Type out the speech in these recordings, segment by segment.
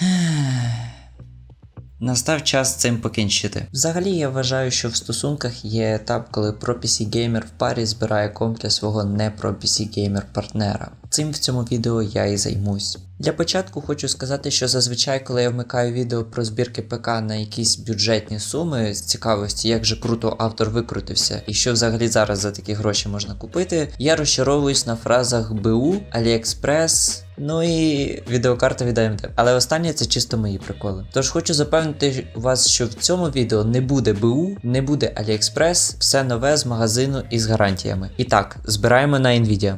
Настав час цим покінчити. Взагалі, я вважаю, що в стосунках є етап, коли про pc геймер в парі збирає комп для свого не про pc геймер партнера. Цим в цьому відео я і займусь. Для початку хочу сказати, що зазвичай, коли я вмикаю відео про збірки ПК на якісь бюджетні суми з цікавості, як же круто автор викрутився і що взагалі зараз за такі гроші можна купити, я розчаровуюсь на фразах БУ, Аліекспрес. Ну і відеокарта від AMD. Але останнє це чисто мої приколи. Тож хочу запевнити вас, що в цьому відео не буде БУ, не буде AliExpress, все нове з магазину і з гарантіями. І так, збираємо на Nvidia.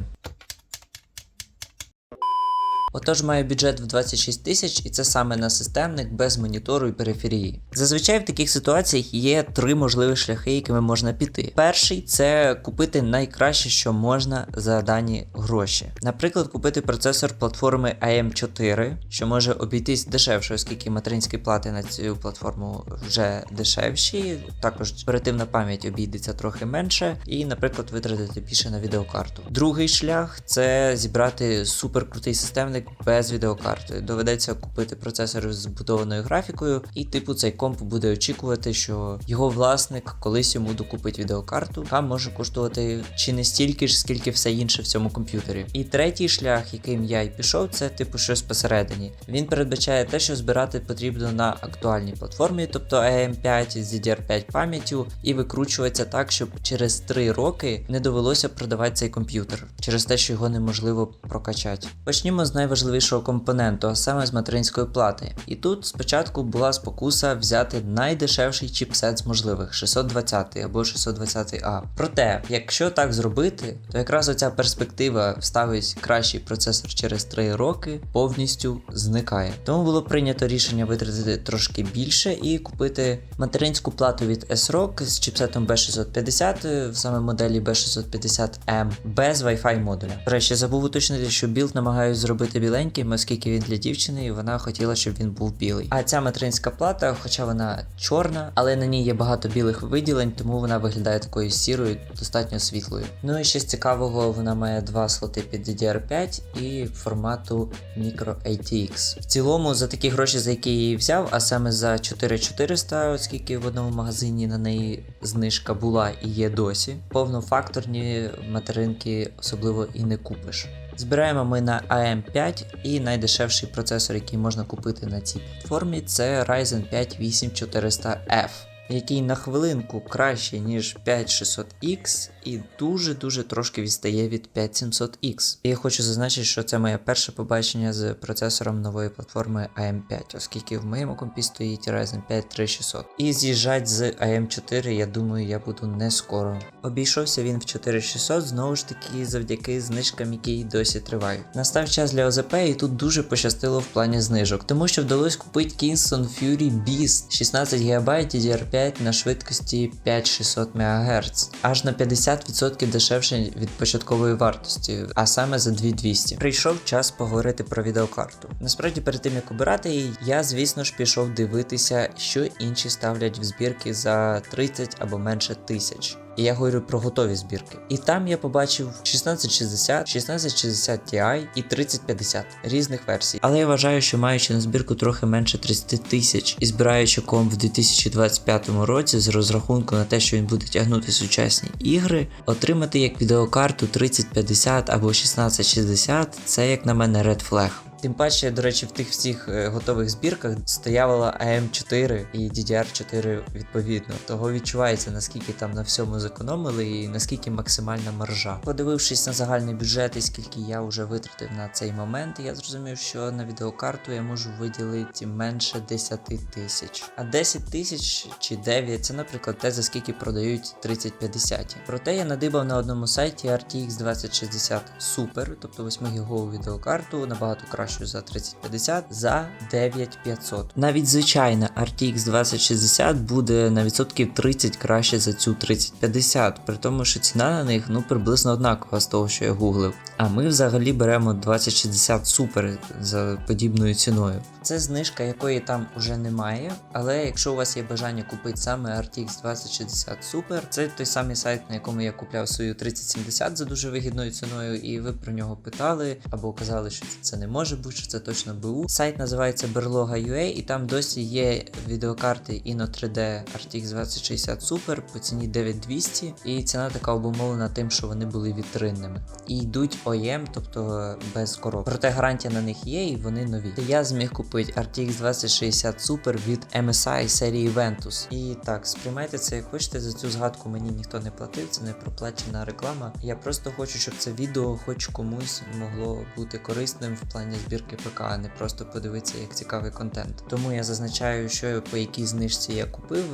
Отож, маю бюджет в 26 тисяч, і це саме на системник без монітору і периферії. Зазвичай в таких ситуаціях є три можливі шляхи, якими можна піти. Перший це купити найкраще, що можна за дані гроші. Наприклад, купити процесор платформи AM4, що може обійтись дешевше, оскільки материнські плати на цю платформу вже дешевші. Також оперативна пам'ять обійдеться трохи менше, і, наприклад, витратити більше на відеокарту. Другий шлях це зібрати суперкрутий системник без відеокарти. Доведеться купити процесор з збудованою графікою, і типу цей комп буде очікувати, що його власник колись йому докупить відеокарту, яка може коштувати чи не стільки ж, скільки все інше в цьому комп'ютері. І третій шлях, яким я й пішов, це типу щось посередині. Він передбачає те, що збирати потрібно на актуальній платформі, тобто AM5 з DDR5 пам'яттю, і викручуватися так, щоб через 3 роки не довелося продавати цей комп'ютер через те, що його неможливо прокачати. Почнімо з найважливішого компоненту, а саме з материнської плати. І тут спочатку була спокуса взяти найдешевший чіпсет з можливих 620 або 620А. Проте, якщо так зробити, то якраз оця перспектива вставить кращий процесор через 3 роки повністю зникає. Тому було прийнято рішення витратити трошки більше і купити материнську плату від S-Rock з чіпсетом B650 в саме моделі B650M без Wi-Fi модуля. До речі, забув уточнити, що білд намагаюсь зробити біленьким, оскільки він для дівчини, і вона хотіла, щоб він був білий. А ця материнська плата, хоча вона чорна, але на ній є багато білих виділень, тому вона виглядає такою сірою, достатньо світлою. Ну і ще з цікавого, вона має два слоти під DDR5 і формату Micro ATX. В цілому, за такі гроші, за які я її взяв, а саме за 4400, оскільки в одному магазині на неї знижка була і є досі. Повнофакторні материнки особливо і не купиш. Збираємо ми на AM5 і найдешевший процесор, який можна купити на цій платформі, це Ryzen 5 8400F, який на хвилинку краще, ніж 5600X і дуже-дуже трошки відстає від 5700X. І я хочу зазначити, що це моє перше побачення з процесором нової платформи AM5, оскільки в моєму компі стоїть Ryzen 5 3600. І з'їжджати з AM4, я думаю, я буду не скоро. Обійшовся він в 4600, знову ж таки, завдяки знижкам, які досі тривають. Настав час для ОЗП, і тут дуже пощастило в плані знижок, тому що вдалося купити Kingston Fury Beast 16 ГБ DDR5 на швидкості 5600 МГц, аж на 50% дешевше від початкової вартості, а саме за 2200. Прийшов час поговорити про відеокарту. Насправді, перед тим як обирати її, я, звісно ж, пішов дивитися, що інші ставлять в збірки за 30 або менше тисяч. І я говорю про готові збірки. І там я побачив 1660, 1660 Ti і 3050 різних версій. Але я вважаю, що маючи на збірку трохи менше 30 тисяч і збираючи комп в 2025 році з розрахунку на те, що він буде тягнути сучасні ігри, отримати як відеокарту 3050 або 1660 це як на мене red flag. Тим паче, до речі, в тих всіх е, готових збірках стояла AM4 і DDR4 відповідно. Того відчувається, наскільки там на всьому зекономили і наскільки максимальна маржа. Подивившись на загальний бюджет і скільки я вже витратив на цей момент, я зрозумів, що на відеокарту я можу виділити менше 10 тисяч. А 10 тисяч чи 9 це, наприклад, те, за скільки продають 3050. Проте я надибав на одному сайті RTX 2060 Super, тобто 8 гігову відеокарту, набагато краще кращу за 3050 за 9500. Навіть звичайна RTX 2060 буде на відсотків 30 краще за цю 3050, при тому, що ціна на них ну приблизно однакова з того, що я гуглив. А ми взагалі беремо 2060 Super за подібною ціною. Це знижка, якої там уже немає, але якщо у вас є бажання купити саме RTX 2060 Super, це той самий сайт, на якому я купляв свою 3070 за дуже вигідною ціною, і ви про нього питали або казали, що це не може бути, це точно БУ. Сайт називається Berloga.ua і там досі є відеокарти Inno 3D RTX 2060 Super по ціні 9200, і ціна така обумовлена тим, що вони були вітринними. І йдуть OEM, тобто без коробок. Проте гарантія на них є, і вони нові. Я зміг купити RTX 2060 Super від MSI серії Ventus. І так, сприймайте це як хочете. За цю згадку мені ніхто не платив, це не проплачена реклама. Я просто хочу, щоб це відео хоч комусь могло бути корисним в плані збірки ПК, а не просто подивитися як цікавий контент. Тому я зазначаю, що по якій знижці я купив,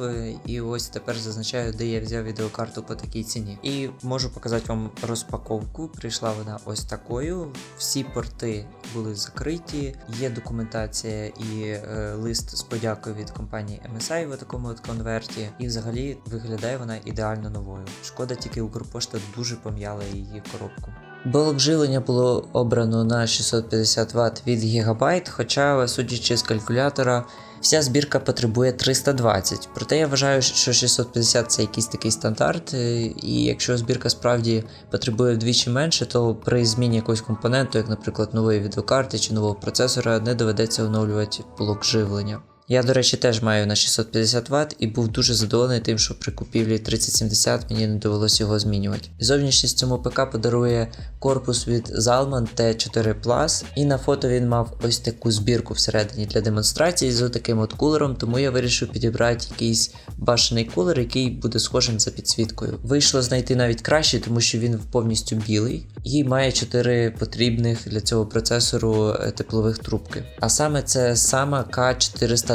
і ось тепер зазначаю, де я взяв відеокарту по такій ціні. І можу показати вам розпаковку. Прийшла вона ось такою. Всі порти були закриті, є документація і е, лист з подякою від компанії MSI в такому от конверті. І взагалі виглядає вона ідеально новою. Шкода, тільки Укрпошта дуже пом'яла її коробку. Блок живлення було обрано на 650 Вт від Гігабайт, хоча, судячи з калькулятора, вся збірка потребує 320. Проте я вважаю, що 650 це якийсь такий стандарт, е, і якщо збірка справді потребує вдвічі менше, то при зміні якогось компоненту, як, наприклад, нової відеокарти чи нового процесора, не доведеться оновлювати блок живлення. Я, до речі, теж маю на 650 Вт і був дуже задоволений тим, що при купівлі 3070 мені не довелося його змінювати. Зовнішність цьому ПК подарує корпус від Zalman T4 Plus, і на фото він мав ось таку збірку всередині для демонстрації з таким от кулером, тому я вирішив підібрати якийсь башений кулер, який буде схожим за підсвіткою. Вийшло знайти навіть краще, тому що він повністю білий і має 4 потрібних для цього процесору е, теплових трубки. А саме це сама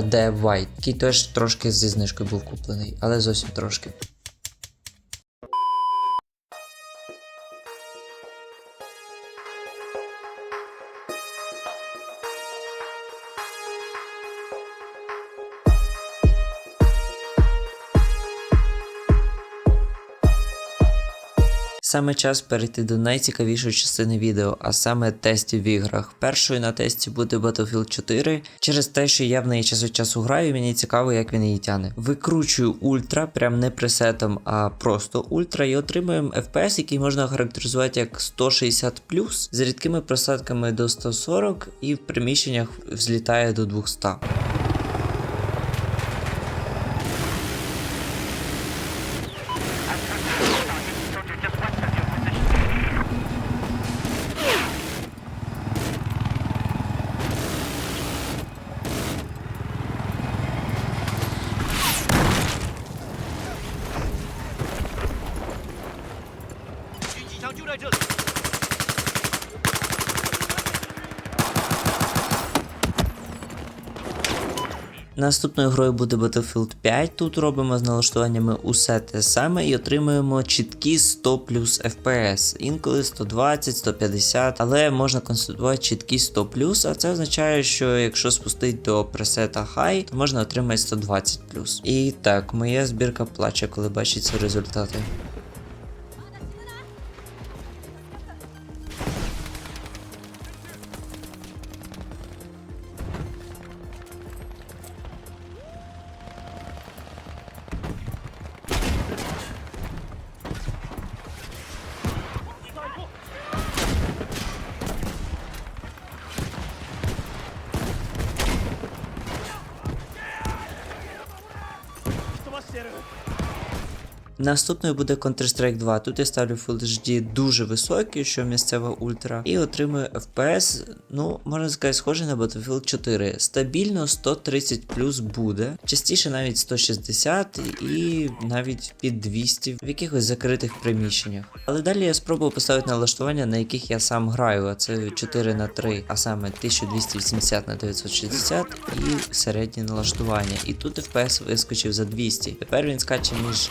K400D White, який теж трошки зі знижкою був куплений, але зовсім трошки. Саме час перейти до найцікавішої частини відео, а саме тестів в іграх. Першою на тесті буде Battlefield 4. Через те, що я в неї час від часу граю, мені цікаво, як він її тяне. Викручую ультра, прям не пресетом, а просто ультра, і отримуємо FPS, який можна характеризувати як 160 з рідкими просадками до 140 і в приміщеннях взлітає до 200. Наступною грою буде Battlefield 5. Тут робимо з налаштуваннями усе те саме і отримуємо чіткі 100 плюс FPS, інколи 120, 150, але можна констатувати чіткі 100 плюс, а це означає, що якщо спустити до пресета High, то можна отримати 120 плюс. І так, моя збірка плаче, коли бачить ці результати. Наступною буде Counter-Strike 2. Тут я ставлю Full HD дуже високий, що місцева ультра, і отримую FPS, ну, можна сказати, схожий на Battlefield 4. Стабільно 130 плюс буде, частіше навіть 160 і навіть під 200 в якихось закритих приміщеннях. Але далі я спробую поставити налаштування, на яких я сам граю, а це 4 на 3, а саме 1280 на 960 і середнє налаштування. І тут FPS вискочив за 200. Тепер він скаче між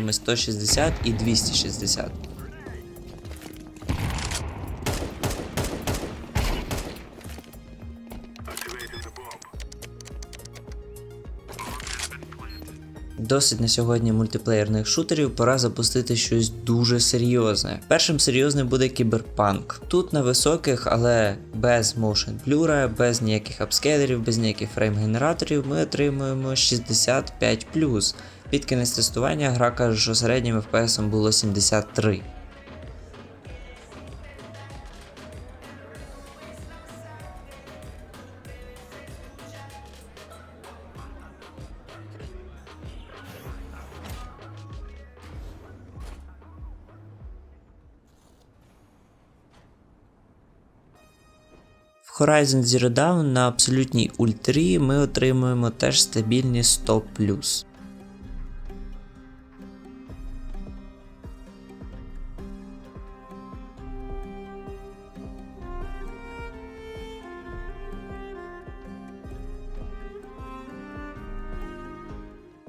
значеннями 160 і 260. Досить на сьогодні мультиплеєрних шутерів, пора запустити щось дуже серйозне. Першим серйозним буде кіберпанк. Тут на високих, але без motion blur, без ніяких апскейлерів, без ніяких фрейм-генераторів ми отримуємо 65. Під кінець тестування гра каже, що середнім FPS було 73. Horizon Zero Dawn на абсолютній ультрі ми отримуємо теж стабільні 100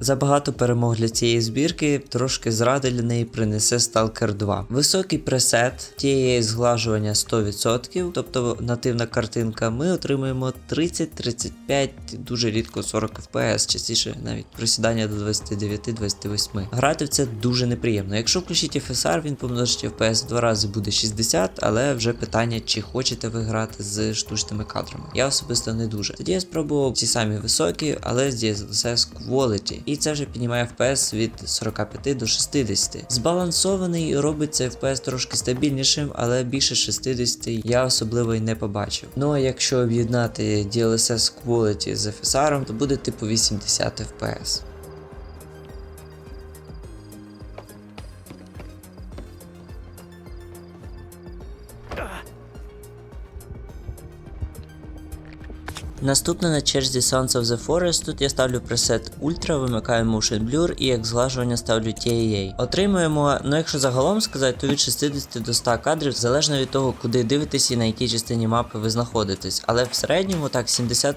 Забагато перемог для цієї збірки, трошки зради для неї принесе Stalker 2. Високий пресет тієї зглажування 100%, тобто нативна картинка, ми отримуємо 30-35, дуже рідко 40 FPS, частіше навіть просідання до 29-28. Грати в це дуже неприємно. Якщо включити FSR, він помножить FPS в два рази буде 60, але вже питання, чи хочете ви грати з штучними кадрами. Я особисто не дуже. Тоді я спробував ці самі високі, але з DLSS Quality. І це вже піднімає FPS від 45 до 60. Збалансований робить цей FPS трошки стабільнішим, але більше 60 я особливо й не побачив. Ну а якщо об'єднати DLSS Quality з FSR, то буде типу 80 FPS. Наступне на черзі Sons of the Forest. Тут я ставлю пресет Ultra, вимикаю Motion Blur і як зглажування ставлю TAA. Отримуємо, ну якщо загалом сказати, то від 60 до 100 кадрів, залежно від того, куди дивитесь і на якій частині мапи ви знаходитесь. Але в середньому так 75-90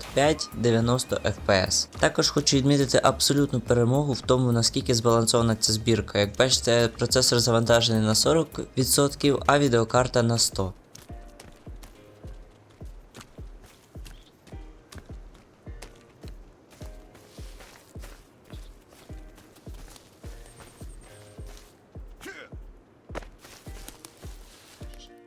FPS. Також хочу відмітити абсолютну перемогу в тому, наскільки збалансована ця збірка. Як бачите, процесор завантажений на 40%, а відеокарта на 100%.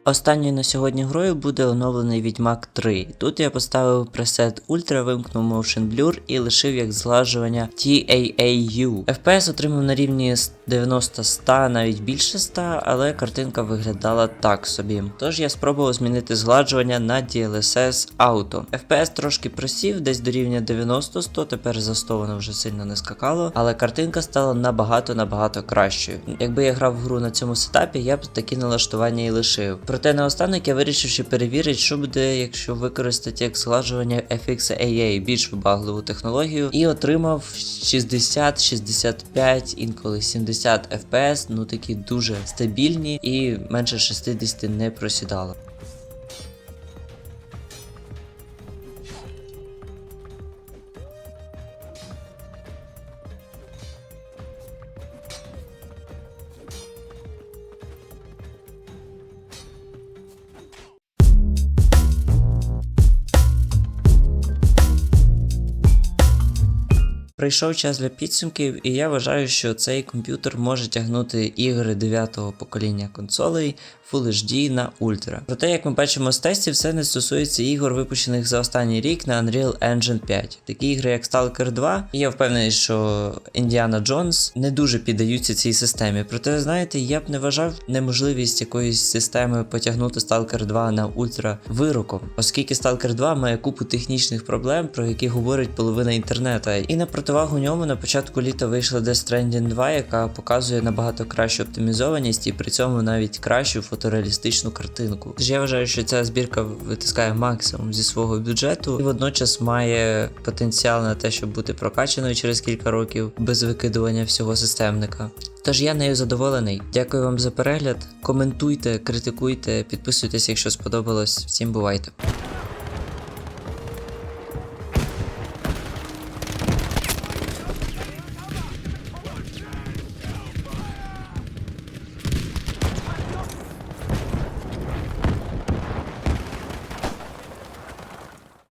Останньою на сьогодні грою буде оновлений Відьмак 3. Тут я поставив пресет Ultra, вимкнув Motion Blur і лишив як зглажування TAAU. FPS отримав на рівні 90-100, навіть більше 100, але картинка виглядала так собі. Тож я спробував змінити згладжування на DLSS Auto. FPS трошки просів, десь до рівня 90-100, тепер за 100 воно вже сильно не скакало, але картинка стала набагато-набагато кращою. Якби я грав в гру на цьому сетапі, я б такі налаштування і лишив. Проте наостанок я вирішив ще перевірити, що буде, якщо використати як згладжування FXAA, більш вибагливу технологію, і отримав 60, 65, інколи 70 FPS, ну такі дуже стабільні і менше 60 не просідало. Прийшов час для підсумків, і я вважаю, що цей комп'ютер може тягнути ігри 9-го покоління консолей Full HD на Ultra. Проте, як ми бачимо з тестів, це не стосується ігор, випущених за останній рік на Unreal Engine 5. Такі ігри, як Stalker 2, і я впевнений, що Indiana Jones не дуже піддаються цій системі. Проте, знаєте, я б не вважав неможливість якоїсь системи потягнути Stalker 2 на Ultra вироком, оскільки Stalker 2 має купу технічних проблем, про які говорить половина інтернета. І на противагу ньому на початку літа вийшла Death Stranding 2, яка показує набагато кращу оптимізованість і при цьому навіть кращу фотореалістичну картинку. Тож я вважаю, що ця збірка витискає максимум зі свого бюджету і водночас має потенціал на те, щоб бути прокачаною через кілька років без викидування всього системника. Тож я нею задоволений. Дякую вам за перегляд. Коментуйте, критикуйте, підписуйтесь, якщо сподобалось. Всім бувайте.